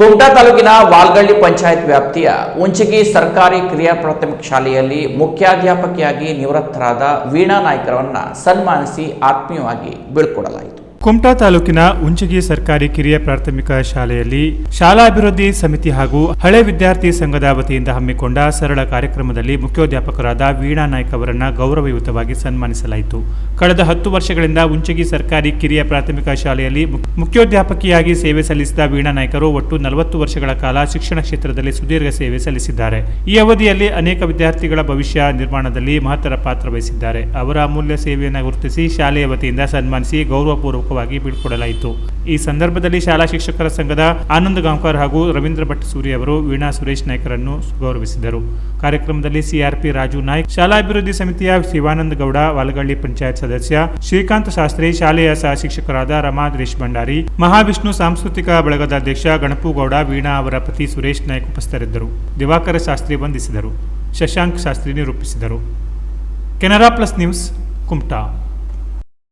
ಕುಮಟಾ ತಾಲೂಕಿನ ವಾಲ್ಗಳ್ಳಿ ಪಂಚಾಯತ್ ವ್ಯಾಪ್ತಿಯ ಉಂಚಗಿ ಸರ್ಕಾರಿ ಕ್ರಿಯಾ ಪ್ರಾಥಮಿಕ ಶಾಲೆಯಲ್ಲಿ ಮುಖ್ಯಾಧ್ಯಾಪಕಿಯಾಗಿ ನಿವೃತ್ತರಾದ ವೀಣಾ ನಾಯ್ಕರವನ್ನ ಸನ್ಮಾನಿಸಿ ಆತ್ಮೀಯವಾಗಿ ಬೀಳ್ಕೊಡಲಾಯಿತು. ಕುಮಟಾ ತಾಲೂಕಿನ ಉಂಚಗಿ ಸರ್ಕಾರಿ ಕಿರಿಯ ಪ್ರಾಥಮಿಕ ಶಾಲೆಯಲ್ಲಿ ಶಾಲಾಭಿವೃದ್ಧಿ ಸಮಿತಿ ಹಾಗೂ ಹಳೆ ವಿದ್ಯಾರ್ಥಿ ಸಂಘದ ವತಿಯಿಂದ ಹಮ್ಮಿಕೊಂಡ ಸರಳ ಕಾರ್ಯಕ್ರಮದಲ್ಲಿ ಮುಖ್ಯೋಧ್ಯಾಪಕರಾದ ವೀಣಾ ನಾಯ್ಕ ಅವರನ್ನ ಗೌರವಯುತವಾಗಿ ಸನ್ಮಾನಿಸಲಾಯಿತು. ಕಳೆದ ಹತ್ತು ವರ್ಷಗಳಿಂದ ಉಂಚಗಿ ಸರ್ಕಾರಿ ಕಿರಿಯ ಪ್ರಾಥಮಿಕ ಶಾಲೆಯಲ್ಲಿ ಮುಖ್- ಮುಖ್ಯೋಧ್ಯಾಪಕಿಯಾಗಿ ಸೇವೆ ಸಲ್ಲಿಸಿದ ವೀಣಾ ನಾಯ್ಕರು ಒಟ್ಟು ನಲವತ್ತು ವರ್ಷಗಳ ಕಾಲ ಶಿಕ್ಷಣ ಕ್ಷೇತ್ರದಲ್ಲಿ ಸುದೀರ್ಘ ಸೇವೆ ಸಲ್ಲಿಸಿದ್ದಾರೆ. ಈ ಅವಧಿಯಲ್ಲಿ ಅನೇಕ ವಿದ್ಯಾರ್ಥಿಗಳ ಭವಿಷ್ಯ ನಿರ್ಮಾಣದಲ್ಲಿ ಮಹತ್ತರ ಪಾತ್ರ ವಹಿಸಿದ್ದಾರೆ. ಅವರ ಅಮೂಲ್ಯ ಸೇವೆಯನ್ನು ಗುರುತಿಸಿ ಶಾಲೆಯ ವತಿಯಿಂದ ಸನ್ಮಾನಿಸಿ ಗೌರವಪೂರ್ವಕವಾಗಿ ಬೀಳ್ಕೊಡಲಾಯಿತು. ಈ ಸಂದರ್ಭದಲ್ಲಿ ಶಾಲಾ ಶಿಕ್ಷಕರ ಸಂಘದ ಆನಂದ್ ಗಾಂವ್ಕರ್ ಹಾಗೂ ರವೀಂದ್ರ ಭಟ್ ಸೂರಿ ಅವರು ವೀಣಾ ಸುರೇಶ್ ನಾಯ್ಕರನ್ನು ಗೌರವಿಸಿದರು. ಕಾರ್ಯಕ್ರಮದಲ್ಲಿ ಸಿಆರ್ಪಿ ರಾಜು ನಾಯ್ಕ್ ಶಾಲಾ ಅಭಿವೃದ್ಧಿ ಸಮಿತಿಯ ಶಿವಾನಂದ ಗೌಡ, ವಾಲಗಳ್ಳಿ ಪಂಚಾಯತ್ ಸದಸ್ಯ ಶ್ರೀಕಾಂತ್ ಶಾಸ್ತ್ರಿ, ಶಾಲೆಯ ಸಹ ಶಿಕ್ಷಕರಾದ ರಮಾ ಗಿರೀಶ್ ಭಂಡಾರಿ, ಮಹಾವಿಷ್ಣು ಸಾಂಸ್ಕೃತಿಕ ಬಳಗದ ಅಧ್ಯಕ್ಷ ಗಣಪುಗೌಡ ವೀಣಾ ಅವರ ಪತಿ ಸುರೇಶ್ ನಾಯ್ಕ್ ಉಪಸ್ಥಿತರಿದ್ದರು. ದಿವಾಕರ ಶಾಸ್ತ್ರಿ ವಂದಿಸಿದರು. ಶಶಾಂಕ್ ಶಾಸ್ತ್ರಿ ನಿರೂಪಿಸಿದರು. Canara plus news, Kumta.